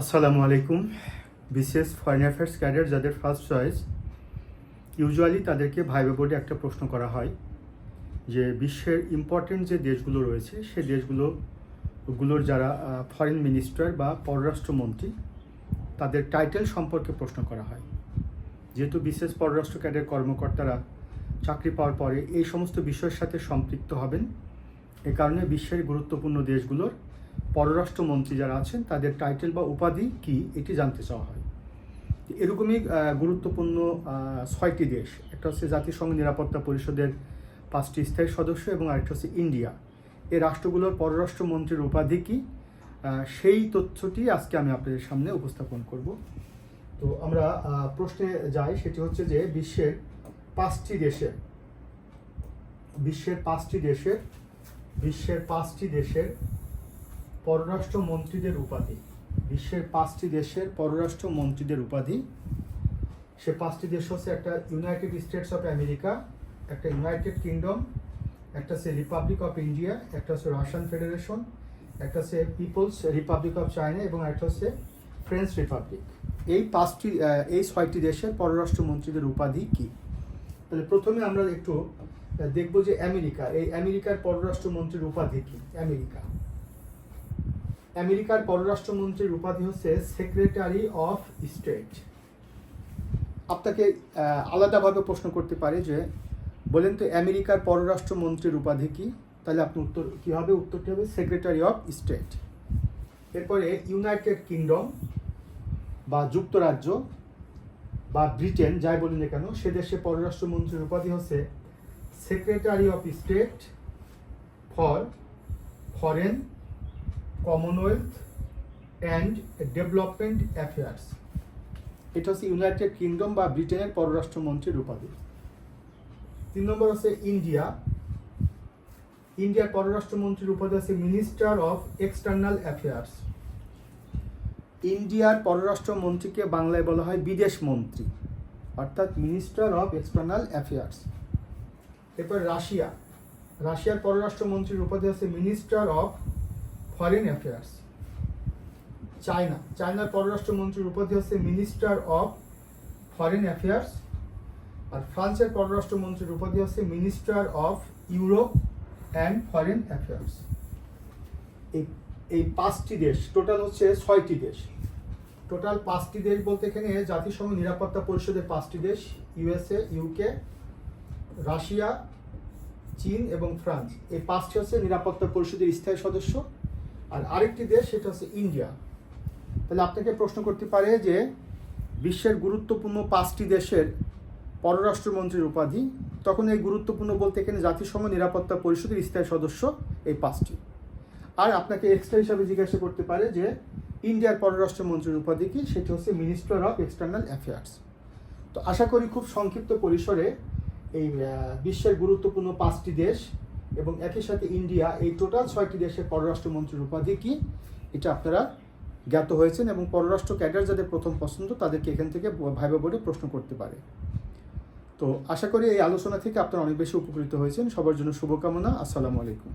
আসসালামু আলাইকুম। বিশেষ ফরেন অ্যাফেয়ার্স ক্যাডার যাদের ফার্স্ট চয়েস ইউজুয়ালি তাদেরকে ভাইবে বোর্ডে একটা প্রশ্ন করা হয় যে বিশ্বের ইম্পর্টেন্ট যে দেশগুলো রয়েছে, সে দেশগুলো, গুলোর যারা ফরেন মিনিস্টার বা পররাষ্ট্রমন্ত্রী, তাদের টাইটেল সম্পর্কে প্রশ্ন করা হয়। যেহেতু বিশেষ পররাষ্ট্র ক্যাডার কর্মকর্তারা চাকরি পাওয়ার পরে এই সমস্ত বিষয়ের সাথে সম্পৃক্ত হবেন, এ কারণে বিশ্বের গুরুত্বপূর্ণ দেশগুলোর পররাষ্ট্রমন্ত্রী যারা আছেন, তাদের টাইটেল বা উপাধি কি এটি জানতে চাওয়া হয়। এরকমই গুরুত্বপূর্ণ ছয়টি দেশ। একটা হচ্ছে জাতিসংঘ নিরাপত্তা পরিষদের পাঁচটি স্থায়ী সদস্য এবং আরেকটা হচ্ছে ইন্ডিয়া। এই রাষ্ট্রগুলোর পররাষ্ট্রমন্ত্রীর উপাধি কি? সেই তথ্যটি আজকে আমি আপনাদের সামনে উপস্থাপন করব। তো আমরা প্রশ্নে যাই, সেটি হচ্ছে যে বিশ্বের পাঁচটি দেশের, বিশ্বের পাঁচটি দেশের, বিশ্বের পাঁচটি দেশের পররাষ্ট্র মন্ত্রীদের উপাধি। বিশ্বের পাঁচটি দেশের পররাষ্ট্র মন্ত্রীদের উপাধি। সে পাঁচটি দেশ হচ্ছে একটা ইউনাইটেড স্টেটস অফ আমেরিকা একটা ইউনাইটেড কিংডম একটা হচ্ছে রিপাবলিক অফ ইন্ডিয়া একটা হচ্ছে রাশিয়ান ফেডারেশন একটা হচ্ছে পিপলস রিপাবলিক অফ চায়না এবং একটা হচ্ছে ফ্রেঞ্চ রিপাবলিক এই পাঁচটি এই ছয়টি দেশের পররাষ্ট্র মন্ত্রীদের উপাধি কি? তাহলে প্রথমে আমরা একটু দেখব যে আমেরিকা এই আমেরিকার পররাষ্ট্র মন্ত্রীর উপাধি কি? আমেরিকা আমেরিকার পররাষ্ট্রমন্ত্রীর উপাধি হচ্ছে সেক্রেটারি অফ স্টেট আপনাকে আলাদাভাবে প্রশ্ন করতে পারে যে, বলেন তো আমেরিকার পররাষ্ট্রমন্ত্রীর উপাধি কি? তাহলে আপনি উত্তর কি হবে উত্তরটি হবে? সেক্রেটারি অফ স্টেট এরপরে ইউনাইটেড কিংডম বা যুক্তরাজ্য বা ব্রিটেন, যাই বলি না কেন, সে দেশে পররাষ্ট্রমন্ত্রীর উপাধি হচ্ছে secretary of state for foreign commonwealth and development affairs এটা হচ্ছে ইউনাইটেড কিংডম বা ব্রিটেনের পররাষ্ট্রমন্ত্রীর উপাধি। তিন নম্বর হচ্ছে ইন্ডিয়া ইন্ডিয়ার পররাষ্ট্রমন্ত্রীর উপাধি আছে মিনিস্টার অফ এক্সটার্নাল অ্যাফেয়ার্স ইন্ডিয়ার পররাষ্ট্রমন্ত্রীকে বাংলায় বলা হয় বিদেশ মন্ত্রী অর্থাৎ মিনিস্টার অফ এক্সটার্নাল অ্যাফেয়ার্স এরপর রাশিয়া। রাশিয়ার পররাষ্ট্রমন্ত্রীর উপাধি আছে minister of foreign affairs China চায়নার পররাষ্ট্রমন্ত্রীর উপাধি হচ্ছে মিনিস্টার অফ ফরেন অ্যাফেয়ার্স আর ফ্রান্সের পররাষ্ট্রমন্ত্রীর উপাধি হচ্ছে minister of Europe and foreign affairs এই এই পাঁচটি দেশ টোটাল হচ্ছে ছয়টি দেশ। টোটাল পাঁচটি দেশ বলতে এখানে জাতিসংঘ নিরাপত্তা পরিষদের পাঁচটি দেশ ইউএসএ ইউকে রাশিয়া চীন এবং ফ্রান্স। এই পাঁচটি হচ্ছে নিরাপত্তা পরিষদের স্থায়ী সদস্য। আর আরেকটি দেশ, সেটা হচ্ছে ইন্ডিয়া। তাহলে আপনাকে প্রশ্ন করতে পারে যে বিশ্বের গুরুত্বপূর্ণ পাঁচটি দেশের পররাষ্ট্রমন্ত্রীর উপাধি, তখন এই গুরুত্বপূর্ণ বলতে এখানে জাতিসংঘ নিরাপত্তা পরিষদের স্থায়ী সদস্য এই পাঁচটি। আর আপনাকে এক্সট্রা হিসাবে জিজ্ঞাসা করতে পারে যে ইন্ডিয়ার পররাষ্ট্রমন্ত্রীর উপাধি কি? সেটি হচ্ছে মিনিস্টার অফ এক্সটার্নাল অ্যাফেয়ার্স তো আশা করি খুব সংক্ষিপ্ত পরিসরে এই বিশ্বের গুরুত্বপূর্ণ পাঁচটি দেশ এবং একই সাথে ইন্ডিয়া এই টোটাল ছয়টি দেশের পররাষ্ট্রমন্ত্রীর উপাধি কি এটা আপনারা জ্ঞাত হয়েছেন এবং পররাষ্ট্র ক্যাডার যাদের প্রথম পছন্দ তাদেরকে এখান থেকে ভাইবা বলে প্রশ্ন করতে পারে। তো আশা করি এই আলোচনা থেকে আপনারা অনেক বেশি উপকৃত হয়েছেন। সবার জন্য শুভকামনা। আসসালামু আলাইকুম।